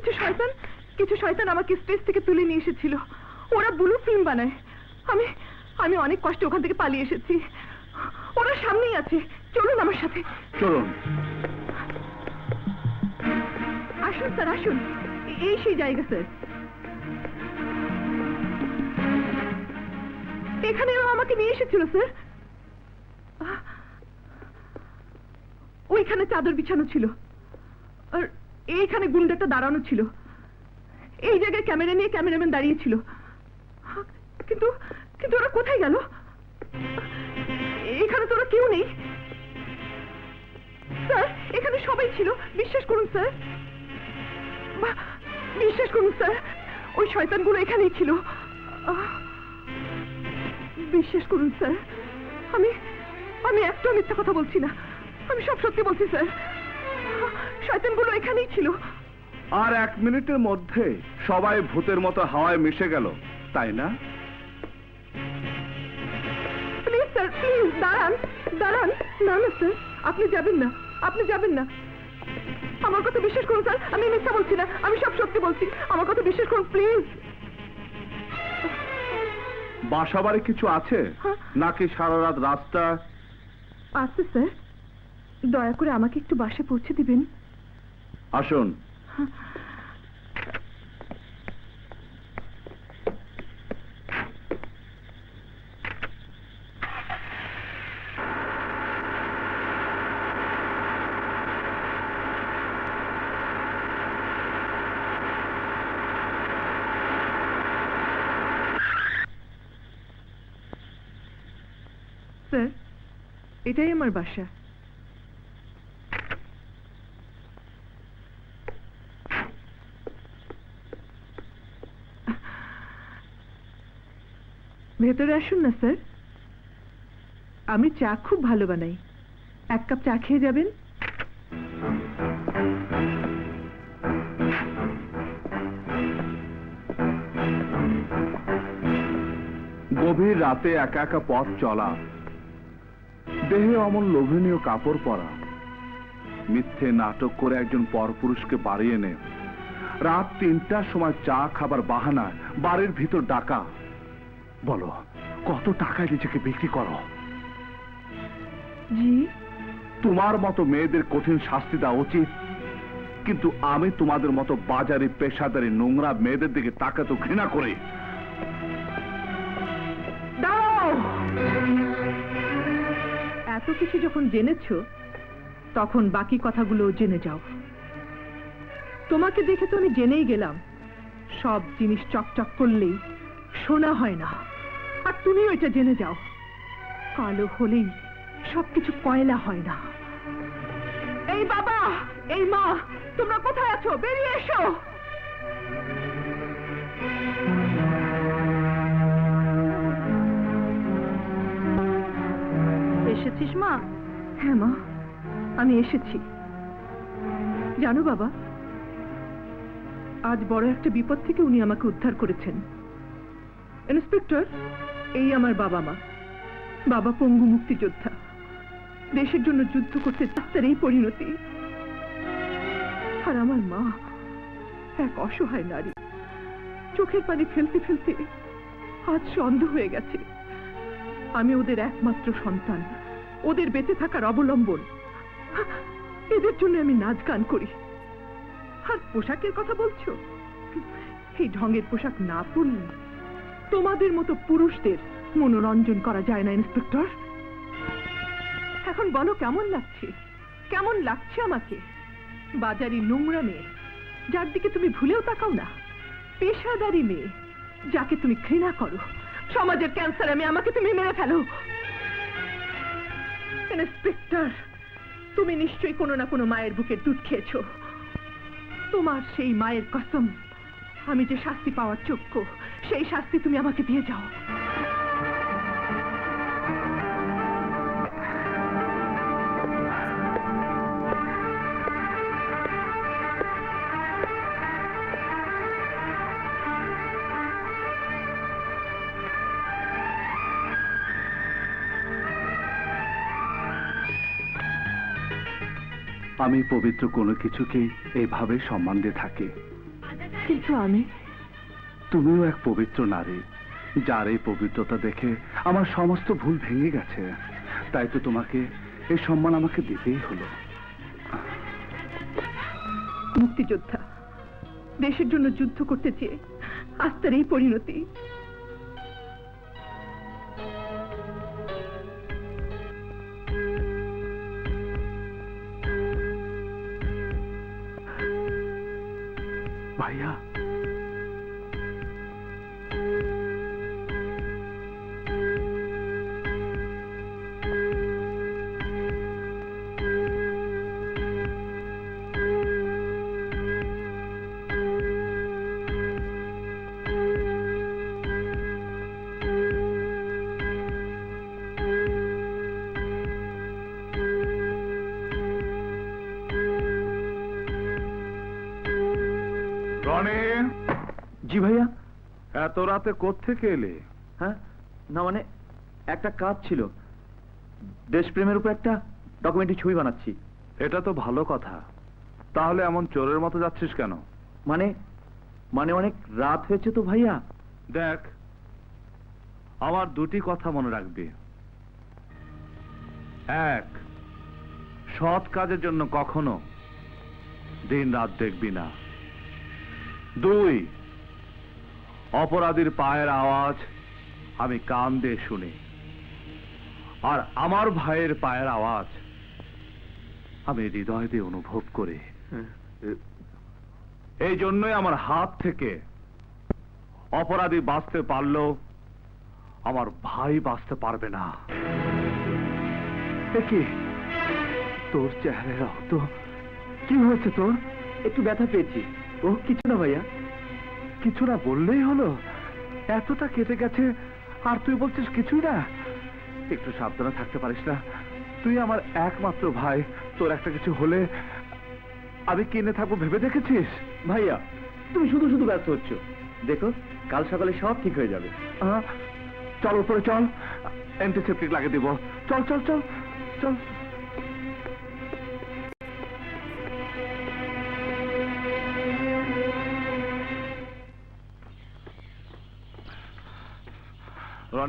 কিছু শয়তান কিছু শয়তান আমাকে স্টেজ থেকে তুলে নিয়ে এসেছিল। ওরা ব্লু ফিল্ম বানায়। আমি আমি অনেক কষ্টে ওখান থেকে পালিয়ে এসেছি। ওরা সামনেই আছে। চলুন আমার সাথে। চলুন। আসুন স্যার আসুন। এই সেই জায়গা স্যার। এখানে আমাকে নিয়ে এসেছিল স্যার। ওইখানে চাদর বিছানো ছিল। আর এইখানে গুন্ডাটা দাঁড়ানো ছিল। এই জায়গায় ক্যামেরা নিয়ে ক্যামেরাম্যান দাঁড়িয়েছিল। কিন্তু কিন্তু ওরা কোথায় গেল? এখানে তো ওরা কেউ নেই। স্যার, এখানে সবাই ছিল। বিশ্বাস করুন, স্যার। বিশ্বাস করুন, স্যার। ওই শয়তানগুলো এখানেই ছিল। বিশ্বাস করুন, স্যার। আমি আমি একটা মিথ্যা কথা বলছি না। আমি সব সত্যি বলছি, স্যার। শয়তানগুলো এখানেই ছিল। আর এক মিনিটের মধ্যে সবাই ভূতের মতো হাওয়ায় মিশে গেল তাই না? প্লিজ স্যার প্লিজ দাঁড়ান দাঁড়ান। না না স্যার আপনি যাবেন না আপনি যাবেন না। আমার কথা বিশ্বাস করুন স্যার আমি মিথ্যা বলছি না আমি সব সত্যি বলছি। আমার কথা বিশ্বাস করুন প্লিজ। বাসা বাড়ি কিছু আছে? হ্যাঁ। নাকি সারা রাত রাস্তা? আছে স্যার। দয়া করে আমাকে একটু বাসে পৌঁছে দিবেন। আসুন। স্যার এটাই আমার বাসা। ভেতরে আসুন না, স্যার। আমি চা খুব ভালো বানাই। এক কাপ চা খেয়ে যাবেন? গভীর রাতে একা একা পথ চলা, দেহে অমন লোভনীয় কাপড় পরা, মিথ্যে নাটক করে একজন পরপুরুষকে বাড়িয়ে নে রাত তিনটার সময় চা খাবার বাহানা বাড়ির ভিতর ডাকা বলো কত টাকায় নিজেকে বিক্রি করো? জি। তোমার মতো মেয়েদের কঠিন শাস্তি দেওয়া উচিত কিন্তু আমি তোমাদের মতো বাজারি পেশাদারি নোংরা মেয়েদের দিকে তাকাতো ঘৃণা করে। এত কিছু যখন জেনেছো তখন বাকি কথাগুলো জেনে যাও। তোমাকে দেখে তো আমি জেনেই গেলাম সব জিনিস চকচক করলেই শোনা হয় না। আর তুমি ওইটা জেনে যাও। কালো হলেই সবকিছু কয়লা হয় না। এই বাবা, এই মা, তোমরা কোথায় আছো? বেরিয়ে এসো। এসেছিস মা? হ্যাঁ মা, আমি এসেছি। জানো বাবা, আজ বড় একটা বিপদ থেকে উনি আমাকে উদ্ধার করেছেন। ইন্সপেক্টর, এই আমার বাবা মা। বাবা পঙ্গু মুক্তিযোদ্ধা। দেশের জন্য যুদ্ধ করতে চাচ্ছেন এই পরিণতি। আর আমার মা এক অসহায় নারী। চোখের পানি ফেলতে ফেলতে আজ সে অন্ধ হয়ে গেছে। আমি ওদের একমাত্র সন্তান। ওদের বেঁচে থাকার অবলম্বন। এদের জন্য আমি নাচ গান করি। আর পোশাকের কথা বলছো? এই ঢঙের পোশাক না পরলে তোমাদের মতো পুরুষদের মনোরঞ্জন করা যায় না, ইন্সপেক্টর। এখন বলো, কেমন লাগছে? কেমন লাগছে আমাকে? বাজারি নোংরা মেয়ে, যার দিকে তুমি ভুলেও তাকাও না। পেশাদারি মেয়ে, যাকে তুমি ঘৃণা করো। সমাজের ক্যান্সার আমি, আমাকে তুমি মেরে ফেলো। ইন্সপেক্টর, তুমি নিশ্চয়ই কোনো না কোনো মায়ের বুকের দুধ খেয়েছো। তোমার সেই মায়ের কসম, আমি যে শাস্তি পাওয়ার যোগ্য। সেই শাস্তি তুমি আমাকে দিয়ে যাও। আমি পবিত্র কোনো কিছুকে এইভাবে সম্মান দিয়ে থাকি। কিন্তু আমি তুমিও এক পবিত্র নারী যার এই পবিত্রতা দেখে আমার সমস্ত ভুল ভেঙে গেছে। তাই তো তোমাকে এই সম্মান আমাকে দিতেই হলো। মুক্তিযোদ্ধা দেশের জন্য যুদ্ধ করতে চেয়ে আজ তার এই পরিণতি। ভাইয়া রনি? জি ভাইয়া। এত রাতে কোত্থেকে এলে? হ্যাঁ? না মানে একটা কাজ ছিল। দেশপ্রেমের উপর একটা ডকুমেন্টারি ছবি বানাচ্ছি। এটা তো ভালো কথা। তাহলে এমন চোরের মতো যাচ্ছিস কেন? মানে মানে অনেক রাত হয়েছে তো ভাইয়া। দেখ আমার দুটি কথা মনে রাখবি। এক সৎ কাজের জন্য কখনো দিন রাত দেখবি না। দুই অপরাধীর পায়ের আওয়াজ আমি কান দিয়ে শুনি। আর আমার ভাইয়ের পায়ের আওয়াজ আমি হৃদয় দিয়ে অনুভব করি। এই জন্যই আমার হাত থেকে অপরাধী বাঁচতে পারল আমার ভাই বাঁচতে পারবে না। কি? তোর চেহারা রক্ত? কি হয়েছে তোর? একটু ব্যথা পেয়েছি। ও কিছু না ভাইয়া। কিছু না বললেই হলো। এতটা কেটে গেছে আর তুই বলছিস কিছুই না। একটু সাবধানে থাকতে পারিস না। তুই আমার একমাত্র ভাই তোর একটা কিছু হলে আমি কিনে থাকব ভেবে দেখেছিস? ভাইয়া তুমি শুধু শুধু ব্যস্ত হচ্ছ। দেখো কাল সকালে সব ঠিক হয়ে যাবে। চল উপরে চল। অ্যান্টিসেপ্টিক লাগিয়ে দিব। চল চল চল। চল।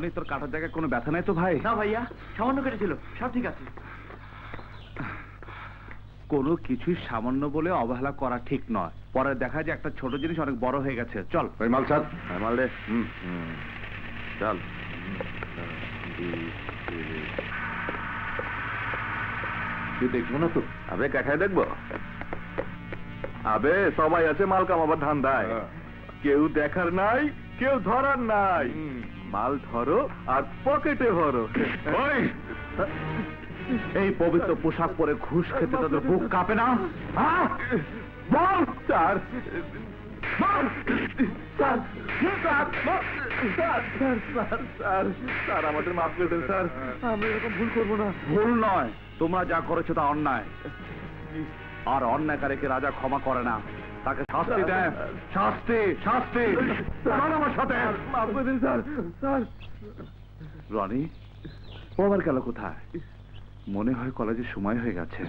রনি তোর কাটার জায়গায় কোনো ব্যথা নাই তো ভাই? না ভাইয়া সামান্য কেটেছিল সব ঠিক আছে। কোনো কিছুই সামান্য বলে অবহেলা করা ঠিক নয়। পরে দেখা যায় একটা ছোট জিনিস অনেক বড় হয়ে গেছে। চল। ওই মাল হ্যাঁ মাল হুম চল। তুই দেখব না তো? আবে কাকায় দেখব? আবে সবাই আছে মাল কামাবার ধান দেয় কেউ দেখার নাই কেউ ধরার নাই। মাল ধরো আর পকেটে ভরো। এই পবিত্র পোশাক পরে ঘুষ খেতে তাদের বুক কাঁপে না? তোমরা যা করেছ তা অন্যায়। আর অন্যায়কারীকে রাজা ক্ষমা করে না। তাকে শাস্তি দেয় শাস্তি শাস্তি। আমার সাথে। মাফ স্যার স্যার। রনি ও আবার গেল কোথায়? মনে হয় কলেজের সময় হয়ে গেছে।